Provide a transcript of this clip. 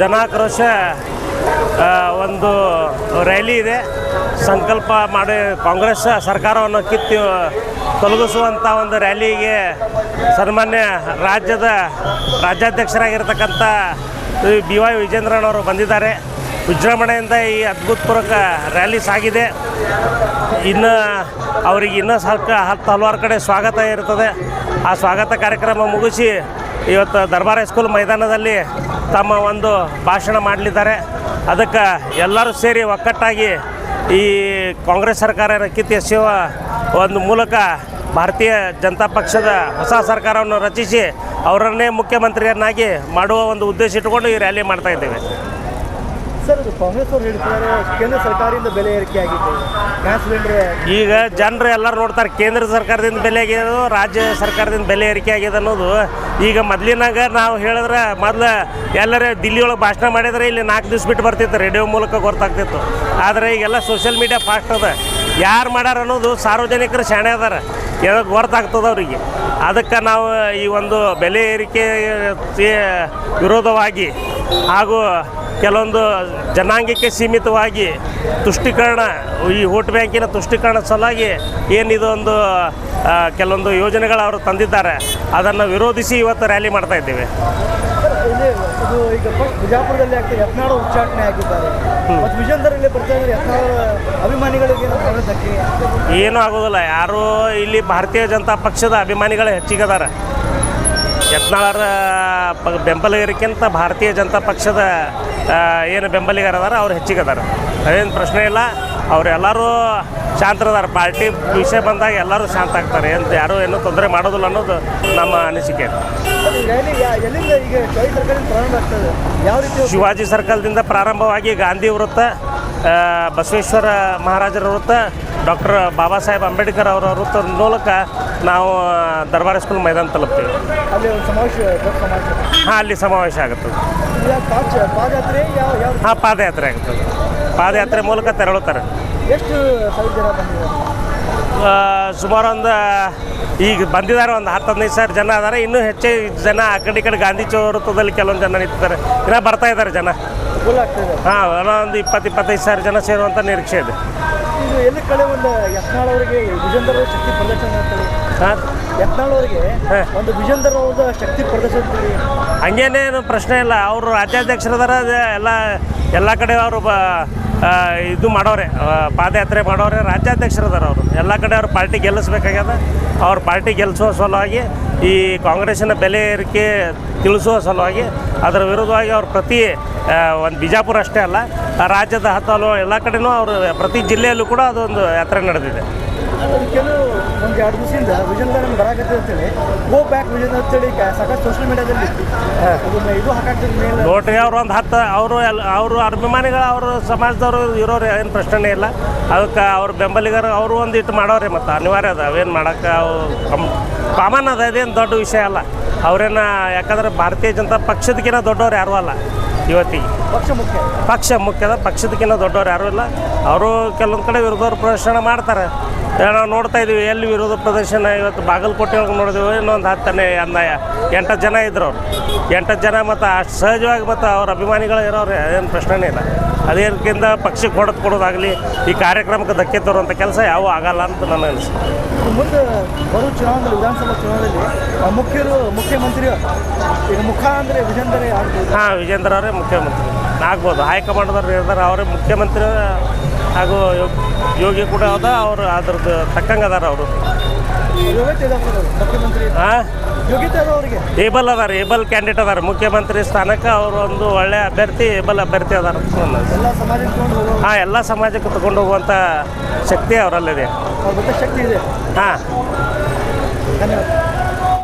ಜನಾಕ್ರೋಶ ಒಂದು ರ್ಯಾಲಿ ಇದೆ. ಸಂಕಲ್ಪ ಮಾಡಿ ಕಾಂಗ್ರೆಸ್ ಸರ್ಕಾರವನ್ನು ಕಿತ್ತು ತೊಲಗಿಸುವಂಥ ಒಂದು ರ್ಯಾಲಿಗೆ ಸನ್ಮಾನ್ಯ ರಾಜ್ಯದ ರಾಜ್ಯಾಧ್ಯಕ್ಷರಾಗಿರ್ತಕ್ಕಂಥ ಬಿ ವೈ ವಿಜೇಂದ್ರನವರು ಬಂದಿದ್ದಾರೆ. ವಿಜೃಂಭಣೆಯಿಂದ ಈ ಅದ್ಭುತಪೂರ್ವಕ ರ್ಯಾಲಿ ಸಾಗಿದೆ. ಇನ್ನು ಅವರಿಗೆ ಇನ್ನೂ ಸಾಕು ಹತ್ತು ಹಲವಾರು ಕಡೆ ಸ್ವಾಗತ ಇರ್ತದೆ. ಆ ಸ್ವಾಗತ ಕಾರ್ಯಕ್ರಮ ಮುಗಿಸಿ ಇವತ್ತು ದರ್ಬಾರ್ ಹೈಸ್ಕೂಲ್ ಮೈದಾನದಲ್ಲಿ ತಮ್ಮ ಒಂದು ಭಾಷಣ ಮಾಡಲಿದ್ದಾರೆ. ಅದಕ್ಕೆ ಎಲ್ಲರೂ ಸೇರಿ ಒಕ್ಕಟ್ಟಾಗಿ ಈ ಕಾಂಗ್ರೆಸ್ ಸರ್ಕಾರ ಕಿತ್ತು ಎಸೆಯುವ ಒಂದು ಮೂಲಕ ಭಾರತೀಯ ಜನತಾ ಪಕ್ಷದ ಹೊಸ ಸರ್ಕಾರವನ್ನು ರಚಿಸಿ ಅವರನ್ನೇ ಮುಖ್ಯಮಂತ್ರಿಯನ್ನಾಗಿ ಮಾಡುವ ಒಂದು ಉದ್ದೇಶ ಇಟ್ಟುಕೊಂಡು ಈ ರ್ಯಾಲಿ ಮಾಡ್ತಾ ಇದ್ದೇವೆ. ಕಾಂಗ್ರೆಸ್ ಅವರು ಕೇಂದ್ರ ಸರ್ಕಾರದಿಂದ ಬೆಲೆ ಏರಿಕೆ ಆಗಿದೆ ಗ್ಯಾಸ್ ಸಿಲಿಂಡರ್. ಈಗ ಜನರು ಎಲ್ಲರೂ ನೋಡ್ತಾರೆ, ಕೇಂದ್ರ ಸರ್ಕಾರದಿಂದ ಬೆಲೆ ಆಗಿದೆ ರಾಜ್ಯ ಸರ್ಕಾರದಿಂದ ಬೆಲೆ ಏರಿಕೆ ಆಗಿದೆ ಅನ್ನೋದು. ಈಗ ಮೊದಲಿನಾಗ ನಾವು ಹೇಳಿದ್ರೆ ಮೊದಲು ಎಲ್ಲರೇ ದಿಲ್ಲಿ ಒಳಗೆ ಭಾಷಣ ಮಾಡಿದ್ರೆ ಇಲ್ಲಿ ನಾಲ್ಕು ದಿವ್ಸ ಬಿಟ್ಟು ಬರ್ತಿತ್ತು, ರೇಡಿಯೋ ಮೂಲಕ ಗೊತ್ತಾಗ್ತಿತ್ತು. ಆದರೆ ಈಗೆಲ್ಲ ಸೋಷಿಯಲ್ ಮೀಡಿಯಾ ಫಾಸ್ಟ್ ಅದ. ಯಾರು ಮಾಡ್ಯಾರ ಅನ್ನೋದು ಸಾರ್ವಜನಿಕರು ಶಾಣೆ ಅದಾರ. ಯಾವಾಗ ಗೊತ್ತಾಗ್ತದೆ ಅವರಿಗೆ. ಅದಕ್ಕೆ ನಾವು ಈ ಒಂದು ಬೆಲೆ ಏರಿಕೆ ವಿರೋಧವಾಗಿ ಹಾಗೂ ಕೆಲವೊಂದು ಜನಾಂಗಕ್ಕೆ ಸೀಮಿತವಾಗಿ ತುಷ್ಟೀಕರಣ ಈ ವೋಟ್ ಬ್ಯಾಂಕಿನ ತುಷ್ಟೀಕರಣ ಸಲುವಾಗಿ ಏನಿದೊಂದು ಕೆಲವೊಂದು ಯೋಜನೆಗಳು ಅವರು ತಂದಿದ್ದಾರೆ ಅದನ್ನು ವಿರೋಧಿಸಿ ಇವತ್ತು ರ್ಯಾಲಿ ಮಾಡ್ತಾ ಇದ್ದೇವೆ. ಈಗ ಬಿಜಾಪುರದಲ್ಲಿ ಆಗ್ತದೆ ಯತ್ನಾಳ ಉಚ್ಚಾಟನೆ ಆಗಿದ್ದಾರೆ. ಮತ್ತು ವಿಜಯಂದರಲ್ಲಿ ಬರ್ತಾ ಇದ್ದಾರೆ ಯತ್ನಾಳ ಅಭಿಮಾನಿಗಳಿಗೆ ಏನು ಆಗೋದಿಲ್ಲ ಯಾರು ಇಲ್ಲಿ ಭಾರತೀಯ ಜನತಾ ಪಕ್ಷದ ಅಭಿಮಾನಿಗಳು ಹೆಚ್ಚಿಗದಾರ. ಯತ್ನಾಳರ ಬೆಂಬಲಿಗರಿಗಿಂತ ಭಾರತೀಯ ಜನತಾ ಪಕ್ಷದ ಏನು ಬೆಂಬಲಿಗರದಾರ ಅವ್ರು ಹೆಚ್ಚಿಗದಾರ. ಅದೇನು ಪ್ರಶ್ನೆ ಇಲ್ಲ. ಅವರೆಲ್ಲರೂ ಶಾಂತರದಾರ. ಪಾರ್ಟಿ ವಿಷಯ ಬಂದಾಗ ಎಲ್ಲರೂ ಶಾಂತ ಆಗ್ತಾರೆ. ಅಂತ ಯಾರೂ ಏನೂ ತೊಂದರೆ ಮಾಡೋದಿಲ್ಲ ಅನ್ನೋದು ನಮ್ಮ ಅನಿಸಿಕೆ. ಶಿವಾಜಿ ಸರ್ಕಲ್ದಿಂದ ಪ್ರಾರಂಭವಾಗಿ ಗಾಂಧಿ ವೃತ್ತ ಬಸವೇಶ್ವರ ಮಹಾರಾಜರ ವೃತ್ತ ಡಾಕ್ಟರ್ ಬಾಬಾ ಸಾಹೇಬ್ ಅಂಬೇಡ್ಕರ್ ಅವರ ವೃತ್ತ ಮೂಲಕ ನಾವು ದರ್ಬಾರ್ ಸ್ಕೂಲ್ ಮೈದಾನ ತಲುಪ್ತೀವಿ. ಹಾಂ ಅಲ್ಲಿ ಸಮಾವೇಶ ಆಗುತ್ತದೆ. ಹಾಂ ಪಾದಯಾತ್ರೆ ಆಗುತ್ತದೆ. ಪಾದಯಾತ್ರೆ ಮೂಲಕ ತೆರಳುತ್ತಾರೆ. ಎಷ್ಟು ಸುಮಾರು ಒಂದು ಈಗ ಬಂದಿದ್ದಾರೆ ಒಂದು ಹತ್ತು ಹದಿನೈದು ಸಾವಿರ ಜನ ಅದಾರೆ ಇನ್ನೂ ಹೆಚ್ಚು ಜನ ಆ ಕಡೆ ಈ ಕಡೆ ಗಾಂಧಿ ಚೌರತ್ವದಲ್ಲಿ ಕೆಲವೊಂದು ಜನ ನಿಂತಿದ್ದಾರೆ. ಇನ್ನೂ ಬರ್ತಾ ಇದ್ದಾರೆ ಜನ. ಆಗ್ತದೆ ಹಾಂ ಒಂದು ಇಪ್ಪತ್ತು ಇಪ್ಪತ್ತೈದು ಸಾವಿರ ಜನ ಸೇರುವಂಥ ನಿರೀಕ್ಷೆ ಇದೆ. ಇದು ಎಲ್ಲಿ ಕಡೆ ಒಂದು ಯತ್ನಾಳ್ ಅವರಿಗೆ ವಿಜೇಂದರ್ ಶಕ್ತಿ ಪ್ರದರ್ಶನ ಅಂತೇಳಿ ಯತ್ನಾಳ್ ಅವರಿಗೆ ಒಂದು ವಿಜೇಂದರ್ ಅವ್ರದ ಶಕ್ತಿ ಪ್ರದರ್ಶನ ಅಂತೇಳಿ ಹಂಗೇನೇನು ಪ್ರಶ್ನೆ ಇಲ್ಲ. ಅವರು ರಾಜ್ಯಾಧ್ಯಕ್ಷರದಾರ ಎಲ್ಲ ಎಲ್ಲ ಕಡೆ ಅವರು ಬ ಇದು ಮಾಡೋರೆ ಪಾದಯಾತ್ರೆ ಮಾಡೋರೆ, ರಾಜ್ಯಾಧ್ಯಕ್ಷರದಾರ ಅವರು. ಎಲ್ಲ ಕಡೆ ಅವ್ರ ಪಾರ್ಟಿ ಗೆಲ್ಲಿಸ್ಬೇಕಾಗ್ಯದ. ಅವ್ರ ಪಾರ್ಟಿ ಗೆಲ್ಲಿಸುವ ಸಲುವಾಗಿ, ಈ ಕಾಂಗ್ರೆಸ್ಸಿನ ಬೆಲೆ ಏರಿಕೆ ತಿಳಿಸುವ ಸಲುವಾಗಿ, ಅದರ ವಿರುದ್ಧವಾಗಿ ಅವ್ರು ಪ್ರತಿ ಒಂದು ಬಿಜಾಪುರ ಅಷ್ಟೇ ಅಲ್ಲ ರಾಜ್ಯದ ಹತ್ತಲು ಎಲ್ಲ ಕಡೆನೂ ಅವರು ಪ್ರತಿ ಜಿಲ್ಲೆಯಲ್ಲೂ ಕೂಡ ಅದೊಂದು ಯಾತ್ರೆ ನಡೆದಿದೆ. ಕೆಲವು ಒಂದು ಎರಡು ದಿವಸದಿಂದ ವಿಜೇಂದರ್ ಬರಾಕತ್ತೆ ಅಂತೇಳಿ. ಗೋ ಬ್ಯಾಕ್ ವಿಜೇಂದರ್ ಅಂತೇಳಿ ಸಾಕಷ್ಟು ಸೋಷಿಯಲ್ ಮೀಡಿಯಾದಲ್ಲಿ ಇದು ಹಾಕಾಕ್ತಿದ್ರು ಮೇಲೆ ನೋಡ್ರಿ ಅವ್ರು ಒಂದು ಹತ್ತು ಅವರು ಎಲ್ಲ ಅವರು ಅಭಿಮಾನಿಗಳು ಅವರು ಸಮಾಜದವರು ಇರೋರು ಏನು ಪ್ರಶ್ನೆ ಇಲ್ಲ. ಅದಕ್ಕೆ ಅವ್ರ ಬೆಂಬಲಿಗರು ಅವರು ಒಂದು ಇಟ್ಟು ಮಾಡೋರಿ ಮತ್ತು ಅನಿವಾರ್ಯ ಅದ. ಅವೇನು ಮಾಡೋಕ್ಕೆ ಅವು ಕಮ್ ಕಾಮನ್ ಅದ ಅದೇನು ದೊಡ್ಡ ವಿಷಯ ಅಲ್ಲ. ಅವರೇನ ಯಾಕಂದ್ರೆ ಭಾರತೀಯ ಜನತಾ ಪಕ್ಷದಕ್ಕಿಂತ ದೊಡ್ಡವ್ರು ಯಾರೂ ಅಲ್ಲ. ಇವತ್ತಿಗೆ ಪಕ್ಷ ಮುಖ್ಯ. ಪಕ್ಷ ಮುಖ್ಯದ ಪಕ್ಷದಕ್ಕಿಂತ ದೊಡ್ಡವ್ರು ಯಾರೂ ಇಲ್ಲ. ಅವರು ಕೆಲವೊಂದು ಕಡೆ ವಿರೋಧ ಪ್ರದರ್ಶನ ಮಾಡ್ತಾರೆ. ನಾವು ನೋಡ್ತಾ ಇದ್ದೀವಿ ಎಲ್ಲಿ ವಿರೋಧ ಪ್ರದರ್ಶನ ಇವತ್ತು ಬಾಗಲಕೋಟೆ ಒಳಗೆ ನೋಡಿದ್ವಿ ಇನ್ನೊಂದು ಹತ್ತನೇ ಅಂದ ಎಂಟತ್ತು ಜನ ಇದ್ರು ಅವರು. ಎಂಟತ್ತು ಜನ ಮತ್ತು ಅಷ್ಟು ಸಹಜವಾಗಿ ಮತ್ತು ಅವ್ರ ಅಭಿಮಾನಿಗಳು ಇರೋರು ಏನು ಪ್ರಶ್ನೆನೇ ಇಲ್ಲ. ಅದೇನಕ್ಕಿಂತ ಪಕ್ಷಕ್ಕೆ ಹೊಡೆದು ಕೊಡೋದಾಗಲಿ ಈ ಕಾರ್ಯಕ್ರಮಕ್ಕೆ ಧಕ್ಕೆ ತರುವಂಥ ಕೆಲಸ ಯಾವ ಆಗಲ್ಲ ಅಂತ ನನ್ನ ಅನಿಸಿಕೆ. ಮುಂದೆ ಬರೋ ಚುನಾವಣೆಯಲ್ಲಿ ವಿಧಾನಸಭಾ ಚುನಾವಣೆಯಲ್ಲಿ ಆ ಮುಖ್ಯರು ಮುಖ್ಯಮಂತ್ರಿ ಈಗ ಮುಖ ಅಂದರೆ ವಿಜೇಂದ್ರ ಹಾಂ ವಿಜೇಂದ್ರ ಅವರೇ ಮುಖ್ಯಮಂತ್ರಿ. ಆಗ್ಬೋದು. ಹೈಕಮಾಂಡ್ದವ್ರು ಇರ್ತಾರೆ ಅವರೇ ಮುಖ್ಯಮಂತ್ರಿ ಹಾಗೂ ಯೋಗ್- ಕೂಡ ಅದ ಅವರು ಅದ್ರದ್ದು ತಕ್ಕಂಗೆ ಅದಾರ ಅವರು. ಹಾಂ ಏಬಲ್ ಅದಾರ ಏಬಲ್ ಕ್ಯಾಂಡಿಡೇಟ್ ಅದಾರ. ಮುಖ್ಯಮಂತ್ರಿ ಸ್ಥಾನಕ್ಕೆ ಅವರು ಒಂದು ಒಳ್ಳೆ ಅಭ್ಯರ್ಥಿ ಏಬಲ್ ಅಭ್ಯರ್ಥಿ ಅದಾರ. ಹಾ ಎಲ್ಲ ಸಮಾಜಕ್ಕೆ ತಗೊಂಡು ಹೋಗುವಂಥ ಶಕ್ತಿ ಅವರಲ್ಲಿದೆ. ಹಾ ಶಕ್ತಿ ಇದೆ. ಹಾಂ. ಧನ್ಯವಾದ.